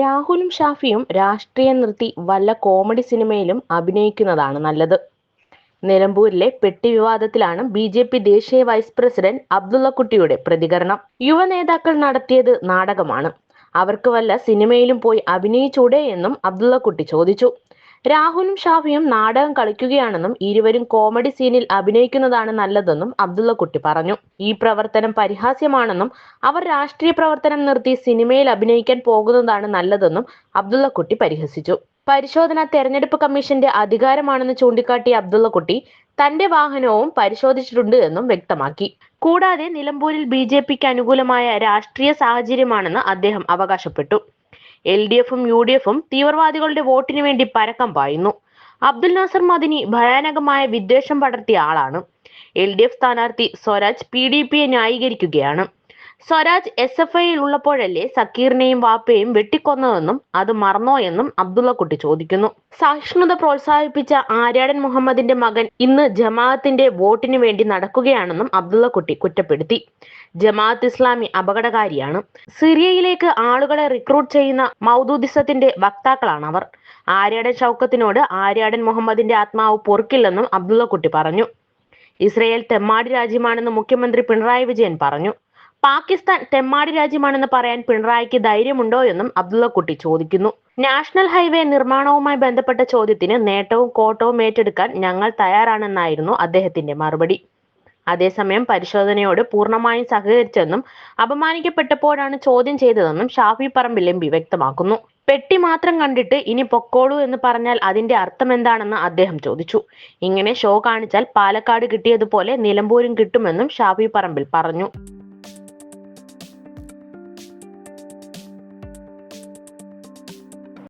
രാഹുലും ഷാഫിയും രാഷ്ട്രീയം നിർത്തി വല്ല കോമഡി സിനിമയിലും അഭിനയിക്കുന്നതാണ് നല്ലത്. നിലമ്പൂരിലെ പെട്ടി വിവാദത്തിലാണ് ബി ജെ പി ദേശീയ വൈസ് പ്രസിഡന്റ് അബ്ദുള്ളക്കുട്ടിയുടെ പ്രതികരണം. യുവ നേതാക്കൾ നടത്തിയത് നാടകമാണ്. അവർക്ക് വല്ല സിനിമയിലും പോയി അഭിനയിച്ചൂടെ എന്നും അബ്ദുള്ളക്കുട്ടി ചോദിച്ചു. രാഹുലും ഷാഫിയും നാടകം കളിക്കുകയാണെന്നും ഇരുവരും കോമഡി സീനിൽ അഭിനയിക്കുന്നതാണ് നല്ലതെന്നും അബ്ദുള്ള കുട്ടി പറഞ്ഞു. ഈ പ്രവർത്തനം പരിഹാസ്യമാണെന്നും അവർ രാഷ്ട്രീയ പ്രവർത്തനം നിർത്തി സിനിമയിൽ അഭിനയിക്കാൻ പോകുന്നതാണ് നല്ലതെന്നും അബ്ദുള്ള കുട്ടി പരിഹസിച്ചു. പരിശോധന തെരഞ്ഞെടുപ്പ് കമ്മീഷന്റെ അധികാരമാണെന്ന് ചൂണ്ടിക്കാട്ടിയ അബ്ദുള്ളക്കുട്ടി തന്റെ വാഹനവും പരിശോധിച്ചിട്ടുണ്ട് എന്നും വ്യക്തമാക്കി. കൂടാതെ നിലമ്പൂരിൽ ബി അനുകൂലമായ രാഷ്ട്രീയ സാഹചര്യമാണെന്ന് അദ്ദേഹം അവകാശപ്പെട്ടു. എൽ ഡി എഫും യു ഡി എഫും തീവ്രവാദികളുടെ വോട്ടിനു വേണ്ടി പരക്കം പായുന്നു. അബ്ദുൽ നാസർ മദിനി ഭയാനകമായ വിദ്വേഷം പടർത്തിയ ആളാണ്. എൽ ഡി എഫ് സ്ഥാനാർത്ഥി സ്വരാജ് പി ഡി പിയെ ന്യായീകരിക്കുകയാണ്. സ്വരാജ് എസ് എഫ് ഐയിൽ ഉള്ളപ്പോഴല്ലേ സക്കീറിനെയും വാപ്പയെയും വെട്ടിക്കൊന്നതെന്നും അത് മറന്നോ എന്നും അബ്ദുള്ളക്കുട്ടി ചോദിക്കുന്നു. സഹിഷ്ണുത പ്രോത്സാഹിപ്പിച്ച ആര്യാടൻ മുഹമ്മദിന്റെ മകൻ ഇന്ന് ജമാഅത്തിന്റെ വോട്ടിന് വേണ്ടി നടക്കുകയാണെന്നും അബ്ദുള്ളക്കുട്ടി കുറ്റപ്പെടുത്തി. ജമാഅത്ത് ഇസ്ലാമി അപകടകാരിയാണ്. സിറിയയിലേക്ക് ആളുകളെ റിക്രൂട്ട് ചെയ്യുന്ന മൗദൂദിസത്തിന്റെ വക്താക്കളാണ് അവർ ആര്യാടൻ ഷൗക്കത്തിനോട് ആര്യാടൻ മുഹമ്മദിന്റെ ആത്മാവ് പൊറുക്കില്ലെന്നും അബ്ദുള്ളക്കുട്ടി പറഞ്ഞു. ഇസ്രയേൽ തെമ്മാടി രാജ്യമാണെന്ന് മുഖ്യമന്ത്രി പിണറായി വിജയൻ പറഞ്ഞു. പാകിസ്ഥാൻ തെമ്മാടി രാജ്യമാണെന്ന് പറയാൻ പിണറായിക്ക് ധൈര്യമുണ്ടോ എന്നും അബ്ദുള്ളക്കുട്ടി ചോദിക്കുന്നു. നാഷണൽ ഹൈവേ നിർമ്മാണവുമായി ബന്ധപ്പെട്ട ചോദ്യത്തിന് നേട്ടവും കോട്ടവും ഏറ്റെടുക്കാൻ ഞങ്ങൾ തയ്യാറാണെന്നായിരുന്നു അദ്ദേഹത്തിന്റെ മറുപടി. അതേസമയം പരിശോധനയോട് പൂർണമായും സഹകരിച്ചെന്നും അപമാനിക്കപ്പെട്ടപ്പോഴാണ് ചോദ്യം ചെയ്തതെന്നും ഷാഫി പറമ്പിൽ എം പി വ്യക്തമാക്കുന്നു. പെട്ടി മാത്രം കണ്ടിട്ട് ഇനി പൊക്കോളൂ എന്ന് പറഞ്ഞാൽ അതിന്റെ അർത്ഥം എന്താണെന്ന് അദ്ദേഹം ചോദിച്ചു. ഇങ്ങനെ ഷോ കാണിച്ചാൽ പാലക്കാട് കിട്ടിയതുപോലെ നിലമ്പൂരും കിട്ടുമെന്നും ഷാഫി പറമ്പിൽ പറഞ്ഞു.